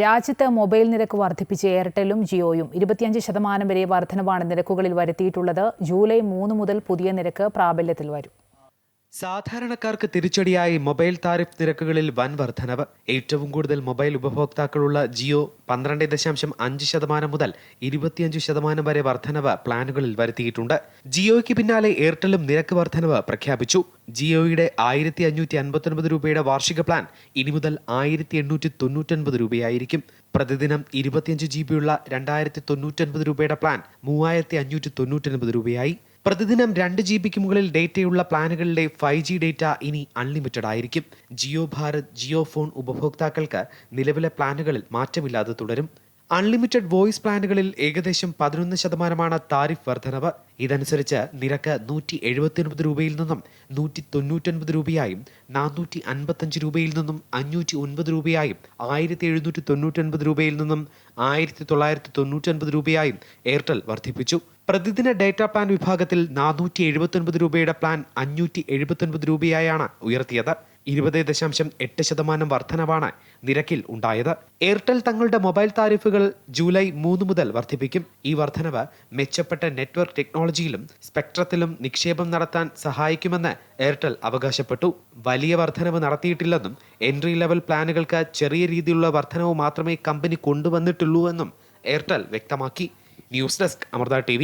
രാജ്യത്ത് മൊബൈൽ നിരക്ക് വർദ്ധിപ്പിച്ച് എയർടെലും ജിയോയും ഇരുപത്തിയഞ്ച് ശതമാനം വരെ വർധനവാണ് നിരക്കുകളിൽ വരുത്തിയിട്ടുള്ളത്. ജൂലൈ മൂന്ന് മുതൽ പുതിയ നിരക്ക് പ്രാബല്യത്തിൽ വരും. സാധാരണക്കാർക്ക് തിരിച്ചടിയായി മൊബൈൽ താരിഫ് നിരക്കുകളിൽ വൻ വർധനവ്. ഏറ്റവും കൂടുതൽ മൊബൈൽ ഉപഭോക്താക്കളുള്ള ജിയോ പന്ത്രണ്ട് ദശാംശം അഞ്ച് ശതമാനം മുതൽ ഇരുപത്തിയഞ്ച് ശതമാനം വരെ വർധനവ് പ്ലാനുകളിൽ വരുത്തിയിട്ടുണ്ട്. ജിയോയ്ക്ക് പിന്നാലെ എയർടെലും നിരക്ക് വർധനവ് പ്രഖ്യാപിച്ചു. ജിയോയുടെ ആയിരത്തി അഞ്ഞൂറ്റി അൻപത്തൊൻപത് രൂപയുടെ വാർഷിക പ്ലാൻ ഇനി മുതൽ ആയിരത്തി എണ്ണൂറ്റി തൊണ്ണൂറ്റൊൻപത് രൂപയായിരിക്കും. പ്രതിദിനം ഇരുപത്തിയഞ്ച് ജി ഉള്ള രണ്ടായിരത്തി തൊണ്ണൂറ്റൊൻപത് രൂപയുടെ പ്ലാൻ മൂവായിരത്തി അഞ്ഞൂറ്റി തൊണ്ണൂറ്റൊൻപത് രൂപയായി. പ്രതിദിനം രണ്ട് ജി ബിക്ക് മുകളിൽ ഡേറ്റയുള്ള പ്ലാനുകളിലെ ഫൈവ് ജി ഡേറ്റ ഇനി അൺലിമിറ്റഡ് ആയിരിക്കും. ജിയോ ഭാരത് ജിയോ ഫോൺ ഉപഭോക്താക്കൾക്ക് നിലവിലെ പ്ലാനുകളിൽ മാറ്റമില്ലാതെ തുടരും. അൺലിമിറ്റഡ് വോയിസ് പ്ലാനുകളിൽ ഏകദേശം പതിനൊന്ന് ശതമാനമാണ് താരിഫ് വർധനവ്. ഇതനുസരിച്ച് നിരക്ക് നൂറ്റി എഴുപത്തിയൊൻപത് രൂപയിൽ നിന്നും നൂറ്റി തൊണ്ണൂറ്റൊൻപത് രൂപയായും നാനൂറ്റി അൻപത്തഞ്ച് രൂപയിൽ നിന്നും അഞ്ഞൂറ്റി ഒൻപത് രൂപയായും ആയിരത്തി എഴുന്നൂറ്റി തൊണ്ണൂറ്റൊൻപത് രൂപയിൽ നിന്നും ആയിരത്തി തൊള്ളായിരത്തി തൊണ്ണൂറ്റൊൻപത് രൂപയായും എയർടെൽ വർദ്ധിപ്പിച്ചു. പ്രതിദിന ഡേറ്റ പ്ലാൻ വിഭാഗത്തിൽ നാനൂറ്റി എഴുപത്തൊൻപത് രൂപയുടെ പ്ലാൻ അഞ്ഞൂറ്റി എഴുപത്തൊൻപത് രൂപയായാണ് ഉയർത്തിയത്. ഇരുപത് ദശാംശം എട്ട് ശതമാനം വർധനവാണ് നിരക്കിൽ ഉണ്ടായത്. എയർടെൽ തങ്ങളുടെ മൊബൈൽ താരിഫുകൾ ജൂലൈ മൂന്ന് മുതൽ വർദ്ധിപ്പിക്കും. ഈ വർധനവ് മെച്ചപ്പെട്ട നെറ്റ്വർക്ക് ടെക്നോളജിയിലും സ്പെക്ട്രത്തിലും നിക്ഷേപം നടത്താൻ സഹായിക്കുമെന്ന് എയർടെൽ അവകാശപ്പെട്ടു. വലിയ വർധനവ് നടത്തിയിട്ടില്ലെന്നും എൻട്രി ലെവൽ പ്ലാനുകൾക്ക് ചെറിയ രീതിയിലുള്ള വർധനവ് മാത്രമേ കമ്പനി കൊണ്ടുവന്നിട്ടുള്ളൂ എന്നും എയർടെൽ വ്യക്തമാക്കി. News desk Amrita T